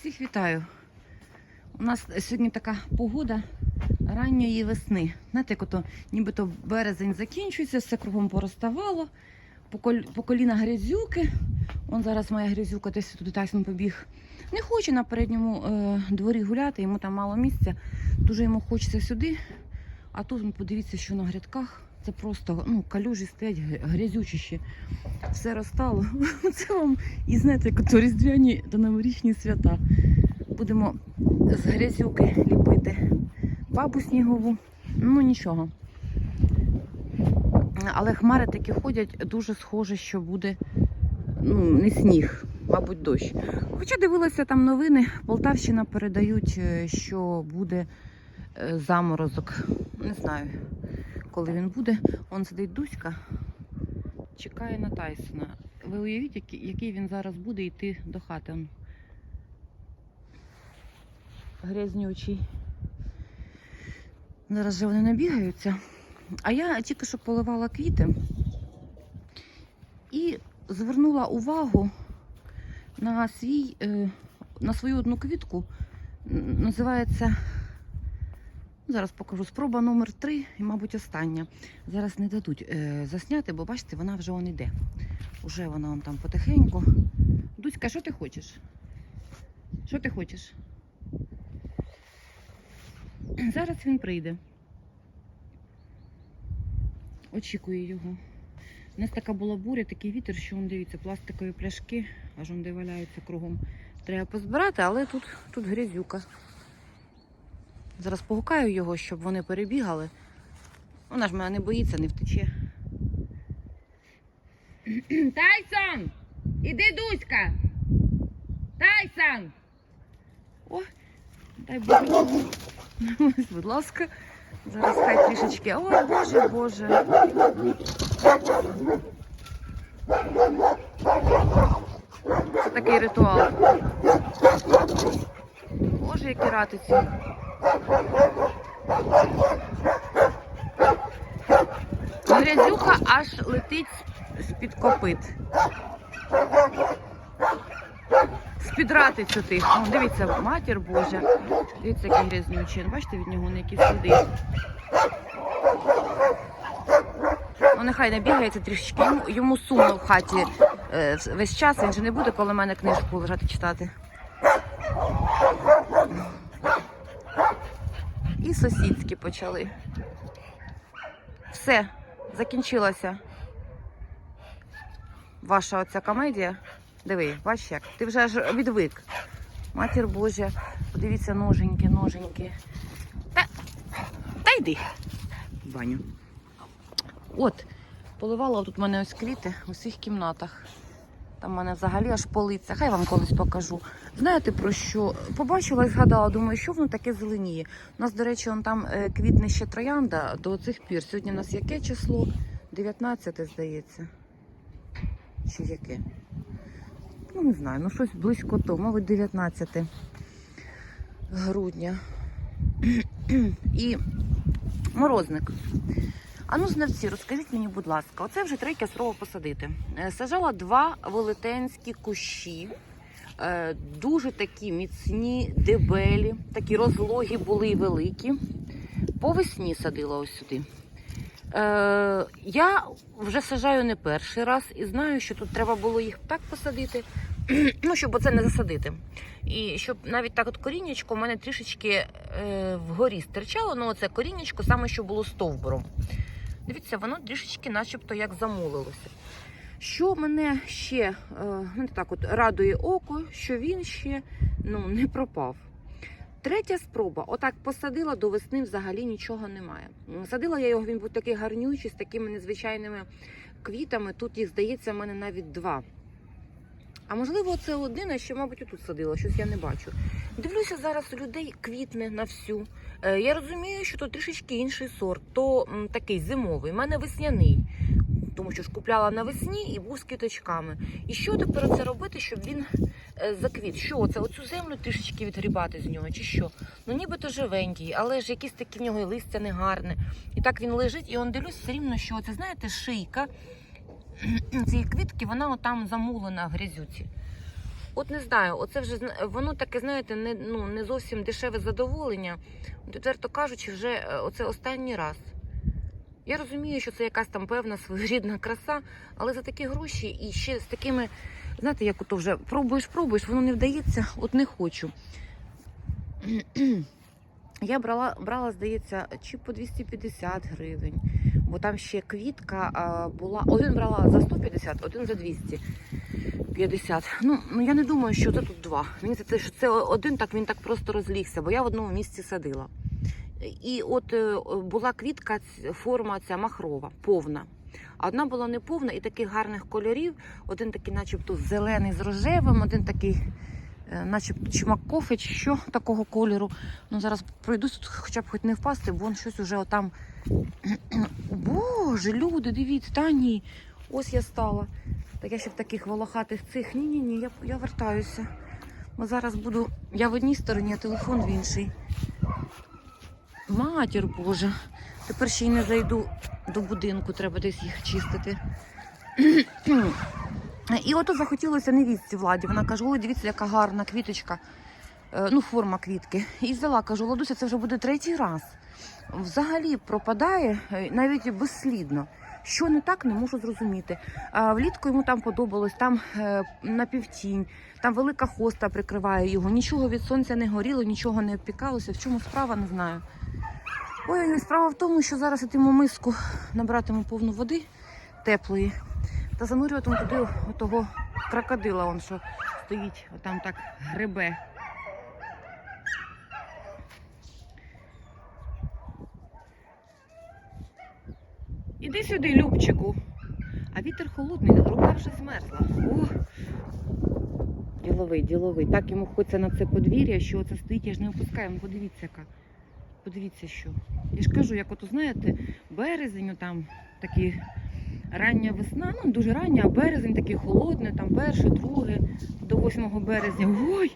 Всіх вітаю. У нас сьогодні така погода ранньої весни. Знаєте, як ото нібито березень закінчується, все кругом пороставало, по, кол... по коліна грязюки. Он зараз моя грязюка десь туди Тайсон побіг. Не хоче на передньому е, дворі гуляти, йому там мало місця. Дуже йому хочеться сюди. А тут ну, подивіться, що на грядках. Це просто ну, калюжі стоять, гря- грязючіші. Все розстало. Це вам і знаєте, як ото різдвяні та новорічні свята. Будемо з грязюки ліпити бабу снігову. Ну нічого. Але хмари такі ходять, дуже схоже, що буде ну, не сніг, мабуть, дощ. Хоча дивилася там новини, Полтавщина передають, е, що буде е, заморозок. Не знаю, коли він буде. Он сидить Дуська, чекає на Тайсона. Ви уявіть, який, він зараз буде йти до хати. Он. Грязнючий. Зараз же вони набігаються. А я тільки що поливала квіти і звернула увагу на свій, е, на свою одну квітку. Називається. Зараз покажу спроба номер 3 і, мабуть, остання. Зараз не дадуть е, засняти, бо бачите, вона вже он іде. Уже вона он там потихеньку. Дуська, що ти хочеш? Що ти хочеш? Зараз він прийде. Очікую його. У нас така була буря, такий вітер, що он дивіться, пластикові пляшки, аж он де валяються кругом. Треба позбирати, але тут, тут грязюка. Зараз погукаю його, щоб вони перебігали. Вона ж мене не боїться, не втече. Тайсон! Іди, Дуська! Тайсон! О, дай Боже. Будь ласка. Зараз хай трішечки. Ой, Боже, Боже. Це такий ритуал. Боже, які ратиці. Грязюка аж летить з-під копит. З-під тих. О, дивіться, матір Божа. Дивіться, який грязнючий. Бачите, від нього які сліди. Ну, нехай не бігається трішечки. Йому, йому сумно в хаті е, весь час. Він же не буде коло мене книжку лежати читати. І сусідські почали. Все, закінчилася ваша оця комедія. Диви, бачиш як? Ти вже аж відвик. Матір Божа, подивіться, ноженьки, ноженьки. Та, та йди, в баню. От, поливала тут в мене ось квіти у всіх кімнатах. Там в мене взагалі аж полиця. Хай вам колись покажу. Знаєте про що? Побачила і згадала, думаю, що воно таке зеленіє. У нас, до речі, он там е, квітне ще троянда до цих пір. Сьогодні у нас яке число? 19, здається. Чи яке? Ну, не знаю, ну щось близько то, мабуть, 19 грудня. І морозник. А ну, знавці, розкажіть мені, будь ласка, оце вже третя спроба посадити. Е, Сажала два велетенські кущі, е, дуже такі міцні, дебелі, такі розлогі були великі. По весні садила ось сюди. Е, я вже сажаю не перший раз і знаю, що тут треба було їх так посадити, ну, щоб оце не засадити. І щоб навіть так от коріннячко у мене трішечки вгорі стирчало, ну оце коріннячко саме що було стовбуром. Дивіться, воно трішечки начебто як замулилося. Що мене ще е, ну, так от радує око, що він ще ну, не пропав. Третя спроба. Отак посадила до весни взагалі нічого немає. Садила я його, він був такий гарнючий, з такими незвичайними квітами. Тут їх здається, в мене навіть два. А можливо, це один, а ще, мабуть, отут садила, щось я не бачу. Дивлюся, зараз у людей квітне на всю. Е, я розумію, що то трішечки інший сорт, то такий зимовий, у мене весняний. Тому що ж купляла навесні і був з квіточками. І що тепер це робити, щоб він е, заквіт? Що це? Оцю землю трішечки відгрібати з нього, чи що? Ну нібито живенький, але ж якісь такі в нього і листя негарне. І так він лежить, і он дивлюсь все рівно, що це, знаєте, шийка цієї квітки, вона отам замулена в грязюці. От не знаю, оце вже воно таке, знаєте, не, ну, не зовсім дешеве задоволення. Відверто кажучи, вже е, оце останній раз. Я розумію, що це якась там певна своєрідна краса, але за такі гроші і ще з такими, знаєте, як ото вже пробуєш, пробуєш, воно не вдається, от не хочу. Я брала, брала, здається, чи по 250 гривень, бо там ще квітка була. Один брала за 150, один за 250. Ну, ну я не думаю, що це тут два. Мені це, що це один, так він так просто розлігся, бо я в одному місці садила. І от е, була квітка, форма ця махрова, повна. А одна була не повна і таких гарних кольорів. Один такий, начебто, зелений з рожевим, один такий, е, начебто, чи що такого кольору. Ну зараз пройдусь хоча б хоч не впасти, бо он щось уже отам. Боже, люди, дивіться, та ні. Ось я стала. Так я ще в таких волохатих цих. Ні-ні ні, я, я вертаюся. Бо зараз буду. Я в одній стороні, а телефон в іншій. Матір Боже. Тепер ще й не зайду до будинку, треба десь їх чистити. І ото захотілося невістці владі. Вона каже: ой, дивіться, яка гарна квіточка. Е, Ну, форма квітки. І взяла, кажу, Ладуся, це вже буде третій раз. Взагалі пропадає е, навіть безслідно. Що не так, не можу зрозуміти. Влітку йому там подобалось, там е, напівтінь, там велика хоста прикриває його. Нічого від сонця не горіло, нічого не обпікалося. В чому справа, не знаю. Ой, справа в тому, що зараз ятиму миску, набратиму повну води теплої та занурюватиму туди того крокодила, он, що стоїть, отам так гребе. Іди сюди, Любчику. А вітер холодний, рука вже змерзла. О! Діловий, діловий. Так йому хочеться на це подвір'я, що це стоїть, я ж не опускаємо. Подивіться, яка. Подивіться, що. Я ж кажу, як ото знаєте, березень, там такі рання весна, ну дуже рання, а березень такий холодний, там перше, друге, до 8 березня. Ой!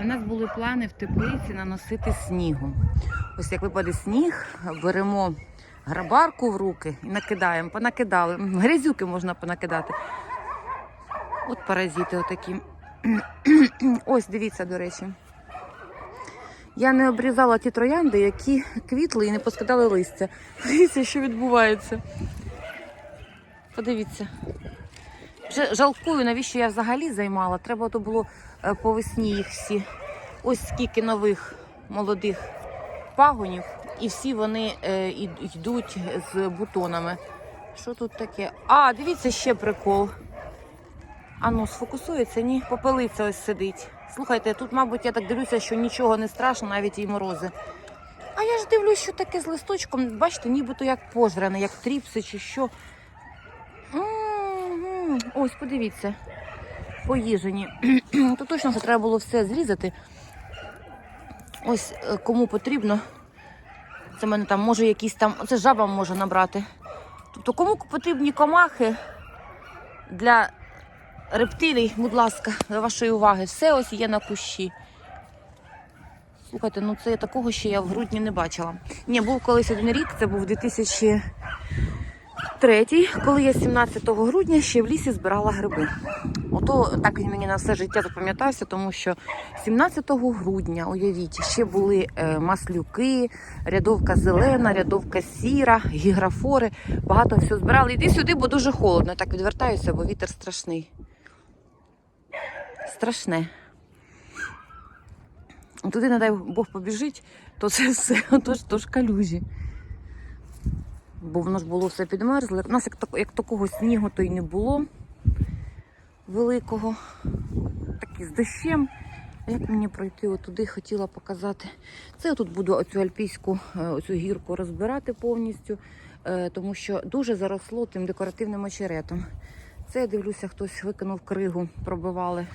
А в нас були плани в теплиці наносити снігу. Ось як випаде сніг, беремо грабарку в руки і накидаємо. Понакидали. Грязюки можна понакидати. От паразити отакі. Ось, дивіться, до речі. Я не обрізала ті троянди, які квітли і не поскидали листя. Дивіться, що відбувається. Подивіться. Вже жалкую, навіщо я взагалі займала. Треба то було е, по весні їх всі. Ось скільки нових молодих пагонів, і всі вони е, йдуть з бутонами. Що тут таке? А, дивіться ще прикол. А ну, сфокусується, ні, попелиця ось сидить. Слухайте, тут, мабуть, я так дивлюся, що нічого не страшно, навіть і морози. А я ж дивлюсь, що таке з листочком, бачите, нібито як пожране, як тріпси чи що. Ось, подивіться, поїжені. Тут точно що треба було все зрізати. Ось е, кому потрібно. Це мене там може якісь там. Це жаба може набрати. Тобто, кому потрібні комахи для рептилій, будь ласка, до вашої уваги. Все ось є на кущі. Слухайте, ну це такого ще я в грудні не бачила. Ні, був колись один рік, це був 2003, коли я 17 грудня ще в лісі збирала гриби. Ото так він мені на все життя запам'ятався, тому що 17 грудня, уявіть, ще були е, маслюки, рядовка зелена, рядовка сіра, гіграфори. Багато всього збирали. Іди сюди, бо дуже холодно. Так відвертаюся, бо вітер страшний. Страшне. Туди, не дай Бог, побіжить, то це все, тож, тож калюжі. Бо воно ж було все підмерзле. У нас як, так- як такого снігу то й не було великого. Такий з дощем. А як мені пройти отуди, хотіла показати. Це я тут буду оцю альпійську е, оцю гірку розбирати повністю, е, тому що дуже заросло тим декоративним очеретом. Це я дивлюся, хтось викинув кригу, пробивали.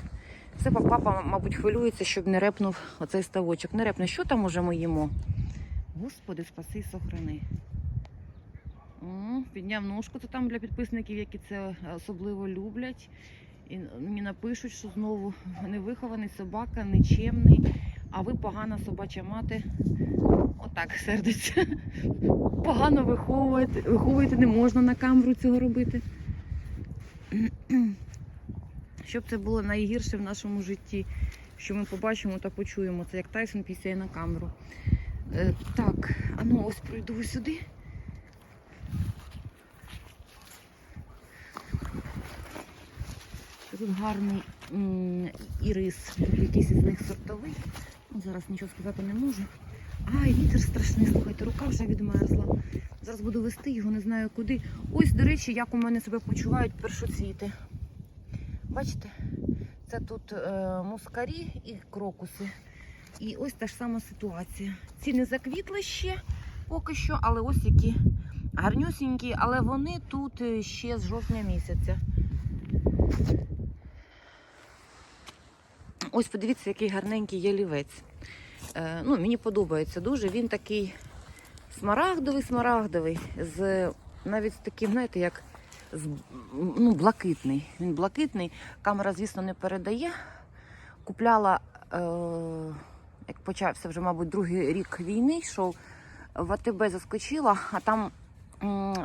Це папа, мабуть, хвилюється, щоб не репнув оцей ставочок. Не репне, що там уже ми їмо? Господи, спаси і сохрани. О, підняв ножку, це там для підписників, які це особливо люблять. І мені напишуть, що знову невихований собака, нечемний, а ви погана собача мати. Отак сердиться. Погано виховуєте, виховуєте, не можна на камеру цього робити. Щоб це було найгірше в нашому житті, що ми побачимо та почуємо. Це як Тайсон пісяє на камеру. Е, так, а ну ось пройду сюди. Тут гарний ірис, якийсь із них сортовий. Зараз нічого сказати не можу. Ай, вітер страшний, слухайте, рука вже відмерзла. Зараз буду вести його, не знаю куди. Ось, до речі, як у мене себе почувають першоцвіти. Бачите? Це тут е, мускарі і крокуси. І ось та ж сама ситуація. Ці не заквітли ще поки що, але ось які гарнюсінькі, але вони тут е, ще з жовтня місяця. Ось подивіться, який гарненький ялівець. Е, ну, мені подобається дуже. Він такий смарагдовий, смарагдовий, з навіть з таким, знаєте, як з, ну, блакитний. Він блакитний. Камера, звісно, не передає. Купляла, е, як почався вже, мабуть, другий рік війни, йшов, в АТБ заскочила, а там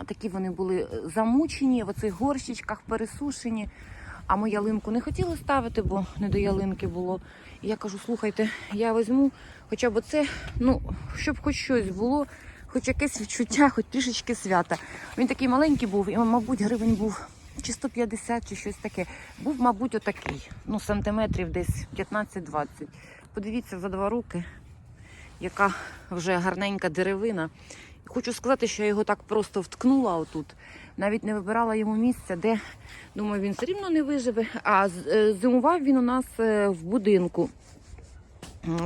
такі вони були замучені, в оцих горщичках пересушені. А ми ялинку не хотіли ставити, бо не до ялинки було. І я кажу, слухайте, я візьму хоча б оце, ну, щоб хоч щось було, хоч якесь відчуття, хоч трішечки свята. Він такий маленький був, і, мабуть, гривень був чи 150, чи щось таке. Був, мабуть, отакий. Ну, сантиметрів десь 15-20. Подивіться за два роки, яка вже гарненька деревина. Хочу сказати, що я його так просто вткнула отут. Навіть не вибирала йому місця, де думаю, він все рівно не виживе. А е, зимував він у нас е, в будинку.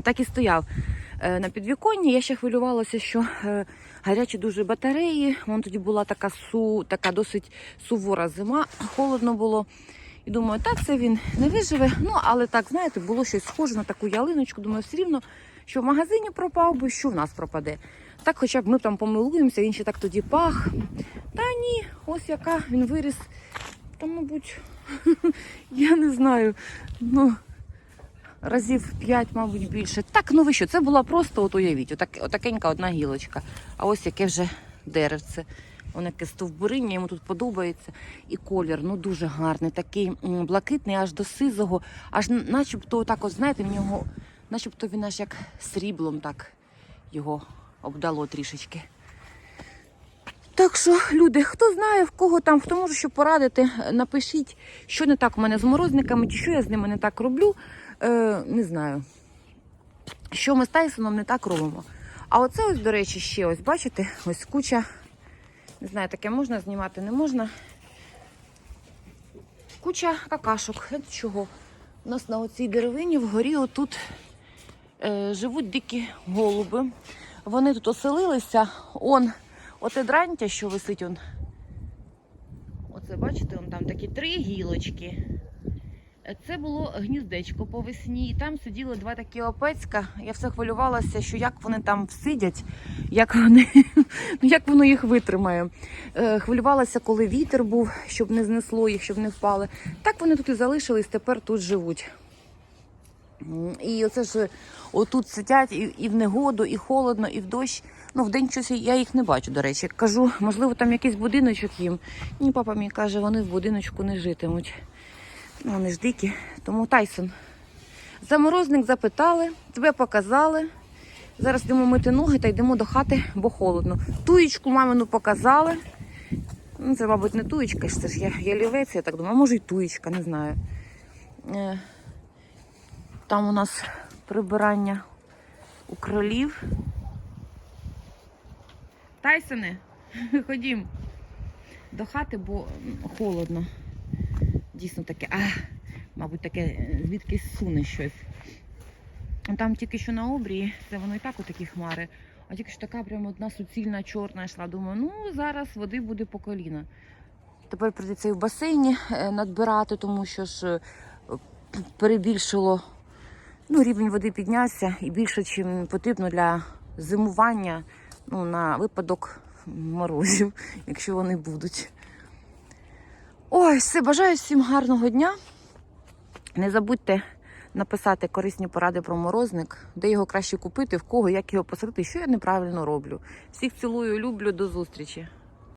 Так і стояв е, на підвіконні. Я ще хвилювалася, що гарячі дуже батареї. Вон тоді була така су, така досить сувора зима, холодно було. І думаю, так це він не виживе. Ну, але так, знаєте, було щось схоже на таку ялиночку. Думаю, все рівно, що в магазині пропав би, що в нас пропаде. Так, хоча б ми там помилуємося, він ще так тоді пах. Та ні, ось яка він виріс. Там, мабуть, я не знаю. Ну, разів 5, мабуть, більше. Так, ну ви що, це була просто, от уявіть, отак, отакенька одна гілочка. А ось яке вже деревце. Воно яке стовбуриння, йому тут подобається. І колір, ну дуже гарний, такий блакитний, аж до сизого, аж начебто, так, от, знаєте, в нього, начебто він аж як сріблом так його обдало трішечки. Так що, люди, хто знає, в кого там, хто може що порадити, напишіть, що не так у мене з морозниками, чи що я з ними не так роблю. Е, не знаю. Що ми з Тайсоном не так робимо. А оце ось, до речі, ще ось, бачите, ось куча. Не знаю, таке можна знімати, не можна. Куча какашок. Чого? У нас на оцій деревині вгорі отут живуть дикі голуби. Вони тут оселилися. Он, оте дрантя, що висить он. Оце, бачите, он там такі три гілочки. Е, Це було гніздечко по весні, і там сиділи два такі опецька. Я все хвилювалася, що як вони там сидять, як вони, ну як воно їх витримає. Е, Хвилювалася, коли вітер був, щоб не знесло їх, щоб не впали. Так вони тут і залишились, тепер тут живуть. І оце ж отут сидять і, і в негоду, і холодно, і в дощ. Ну, в день щось я їх не бачу, до речі. Кажу, можливо, там якийсь будиночок їм. Ні, папа мені каже, вони в будиночку не житимуть. Ну, вони ж дикі. Тому Тайсон. Заморозник запитали, тебе показали. Зараз йдемо мити ноги та йдемо до хати, бо холодно. Туєчку мамину показали. Ну, це, мабуть, не туєчка, це ж я, ялівець, я так думаю, а може й туєчка, не знаю. Там у нас прибирання у кролів. Тайсоне, ходім до хати, бо холодно. Дійсно таке, а, мабуть, таке е, звідкись суне щось. Там тільки що на обрії, це воно і так у такі хмари. А тільки що така прямо одна суцільна чорна йшла. Думаю, ну зараз води буде по коліна. Тепер прийдеться і в басейні е, надбирати, тому що ж е, перебільшило. Ну, рівень води піднявся і більше, чим потрібно для зимування ну, на випадок морозів, якщо вони будуть. Ой, все, бажаю всім гарного дня. Не забудьте написати корисні поради про морозник, де його краще купити, в кого, як його посадити, що я неправильно роблю. Всіх цілую, люблю, до зустрічі.